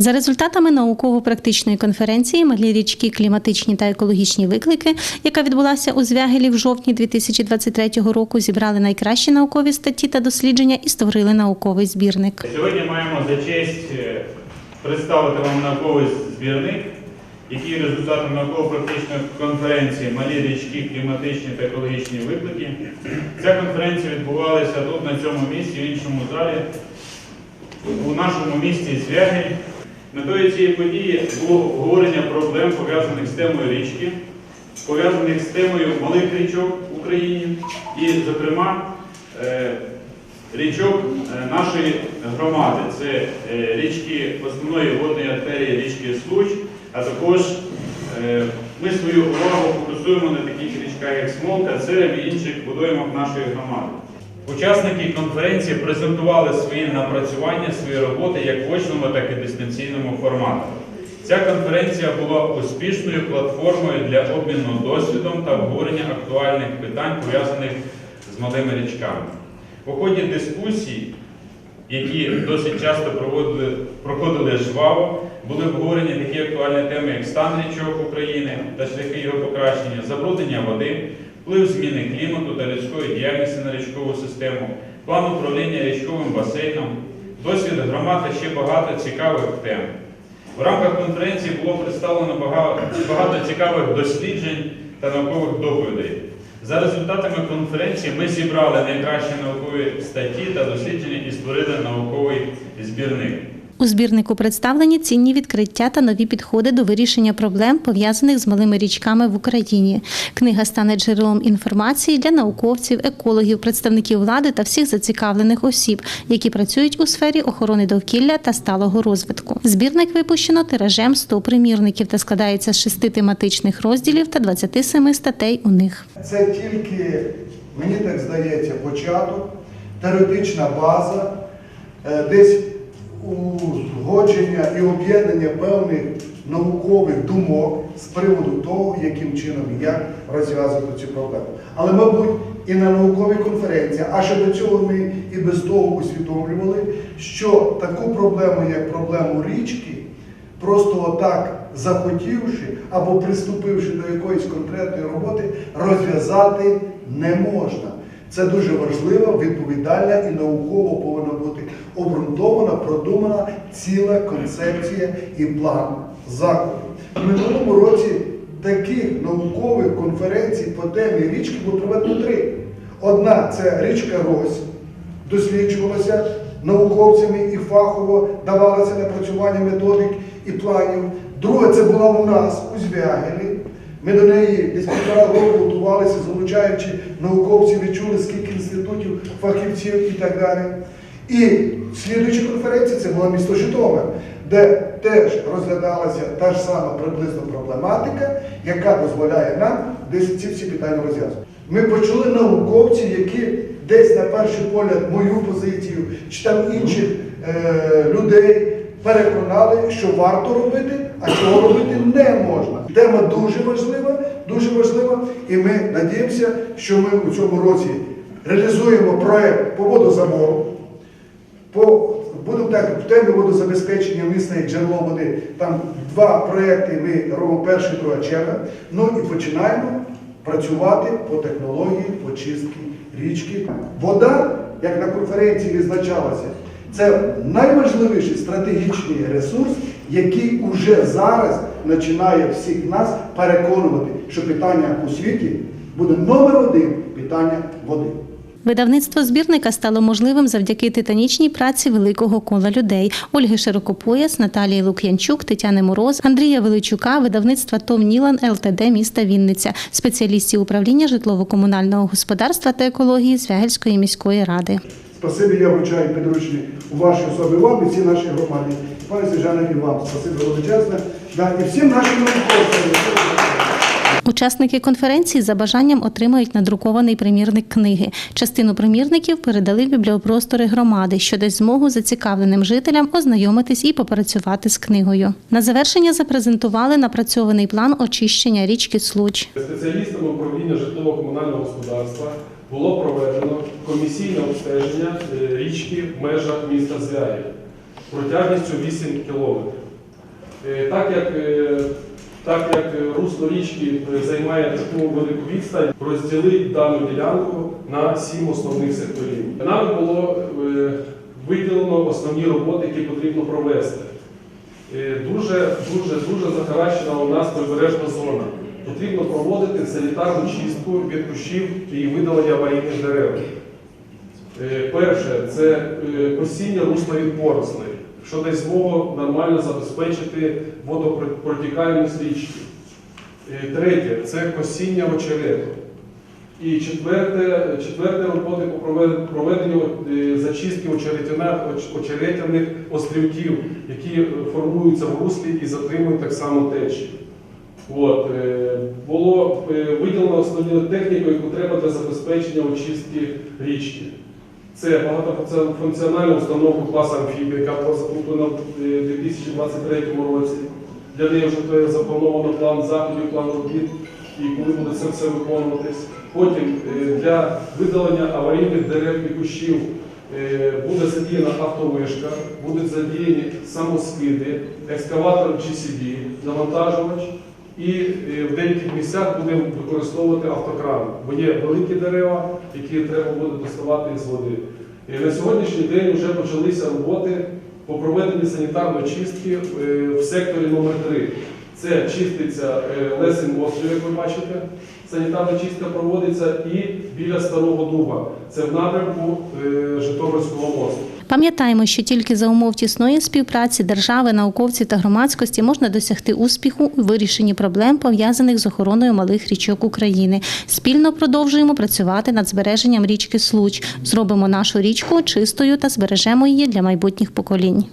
За результатами науково-практичної конференції Малі річки, кліматичні та екологічні виклики, яка відбулася у Звягелі в жовтні 2023 року, зібрали найкращі наукові статті та дослідження і створили науковий збірник. Сьогодні маємо за честь е, представити вам науковий збірник, який є результатом науково-практичної конференції Малі річки, кліматичні та екологічні виклики. Ця конференція відбувалася тут, на цьому місці, в іншому залі, у нашому місті Звягель. Метою цієї події було обговорення проблем, пов'язаних з темою річки, пов'язаних з темою малих річок в Україні і, зокрема, е, річок е, нашої громади. Це е, річки основної водної артерії річки Случ, а також ми свою увагу фокусуємо на таких річках, як Смолка, Цереб і інших водоймах нашої громади. Учасники конференції презентували свої напрацювання, свої роботи як в очному, так і дистанційному форматах. Ця конференція була успішною платформою для обміну досвідом та обговорення актуальних питань, пов'язаних з малими річками. У ході дискусій, які досить часто проводили, проходили жваво, були обговорені такі актуальні теми, як стан річок України та шляхи його покращення, забруднення води, вплив зміни клімату та людської діяльності на річкову систему, план управління річковим басейном, досвід громад та ще багато цікавих тем. В рамках конференції було представлено багато цікавих досліджень та наукових доповідей. За результатами конференції ми зібрали найкращі наукові статті та дослідження і створили науковий збірник. У збірнику представлені цінні відкриття та нові підходи до вирішення проблем, пов'язаних з малими річками в Україні. Книга стане джерелом інформації для науковців, екологів, представників влади та всіх зацікавлених осіб, які працюють у сфері охорони довкілля та сталого розвитку. Збірник випущено тиражем 100 примірників та складається з шести тематичних розділів та 27 статей у них. Це тільки, мені так здається, початок, теоретична база, е, десь узгодження і об'єднання певних наукових думок з приводу того, яким чином як розв'язувати цю проблему. Але, мабуть, і на науковій конференції, а ще до цього ми і без того усвідомлювали, що таку проблему, як проблему річки, просто отак захотівши або приступивши до якоїсь конкретної роботи, розв'язати не можна. Це дуже важливо, відповідальна і науково повинна бути обґрунтована, продумана ціла концепція і план заходу. В минулому році таких наукових конференцій по темі річки було проведено три. Одна це річка Рось, досліджувалася науковцями і фахово давалося напрацювання методик і планів. Друга це була у нас у Звягелі. Ми до неї десь півтора року готувалися, залучаючи науковців, відчули скільки інститутів, фахівців і так далі. І слідуюча конференція це була місто Житомир, де теж розглядалася та ж сама приблизно проблематика, яка дозволяє нам десь ці всі питання розв'язувати. Ми почули науковців, які десь на перший погляд мою позицію чи там інших е, людей переконали, що варто робити, а чого робити не можна. Тема дуже важлива, дуже важлива, і ми надіємося, що ми у цьому році реалізуємо проект по водозабору. По, будемо так, в темі водозабезпечення міста як джерело води. Там два проекти ми робимо перший, друга черга. Ну і починаємо працювати по технології очистки річки. Вода, як на конференції відзначалося, це найважливіший стратегічний ресурс, який уже зараз починає всіх нас переконувати, що питання у світі буде номер один питання води. Видавництво збірника стало можливим завдяки титанічній праці великого кола людей Ольги Широкопояс, Наталії Лук'янчук, Тетяни Мороз, Андрія Величука, видавництва Том Нілан ЛТД міста Вінниця, спеціалістів управління житлово-комунального господарства та екології Звягельської міської ради. Спасибі, я вручаю підручні у вашій особі вам і всій нашій громаді. Пане Сержане, і вам спасибі величезне. Да, і всім нашим науковцям. Учасники конференції за бажанням отримають надрукований примірник книги. Частину примірників передали в бібліопростори громади, що дасть змогу зацікавленим жителям ознайомитись і попрацювати з книгою. На завершення запрезентували напрацьований план очищення річки Случ. Спеціалістами управління житлово-комунального господарства було проведено комісійне обстеження е, річки в межах міста Звягіль протяжністю 8 кілометрів. Е, Так як, е, так як русло річки займає таку велику відстань, розділити дану ділянку на сім основних секторів. Нами було виділено основні роботи, які потрібно провести. Дуже, дуже, дуже захаращена у нас прибережна зона. Потрібно проводити санітарну чистку від кущів і видалення аварійних дерев. Е, Перше, це е, косіння русла від порослей, що дасть змогу нормально забезпечити водопротікальність річки. Е, Третє це косіння очерету. І четверте, четверте роботи по проведенню е, зачистки очеретяних острівків, які е, формуються в руслі і затримують так само течі. От, е, було е, виділено основну техніку, яку треба для забезпечення очистки річки. Це багатофункціональна установка класу амфібія, яка була закуплена в е, 2023 році. Для неї вже е, заплановано план заходів, план робіт, і коли буде це все виконуватись. Потім е, для видалення аварійних дерев і кущів е, буде задіяна автовишка, будуть задіяні самоскиди, екскаватор GCB, навантажувач. І е, в деяких місцях будемо використовувати автокран, бо є великі дерева, які треба буде доставати із води. І на сьогоднішній день вже почалися роботи по проведенню санітарної чистки е, в секторі номер 3 Це чиститься е, Лесень острів, як ви бачите. Санітарна чистка проводиться і біля Старого Дуба. Це в напрямку Житомирського мосту. Пам'ятаємо, що тільки за умов тісної співпраці держави, науковців та громадськості можна досягти успіху у вирішенні проблем, пов'язаних з охороною малих річок України. Спільно продовжуємо працювати над збереженням річки Случ. Зробимо нашу річку чистою та збережемо її для майбутніх поколінь.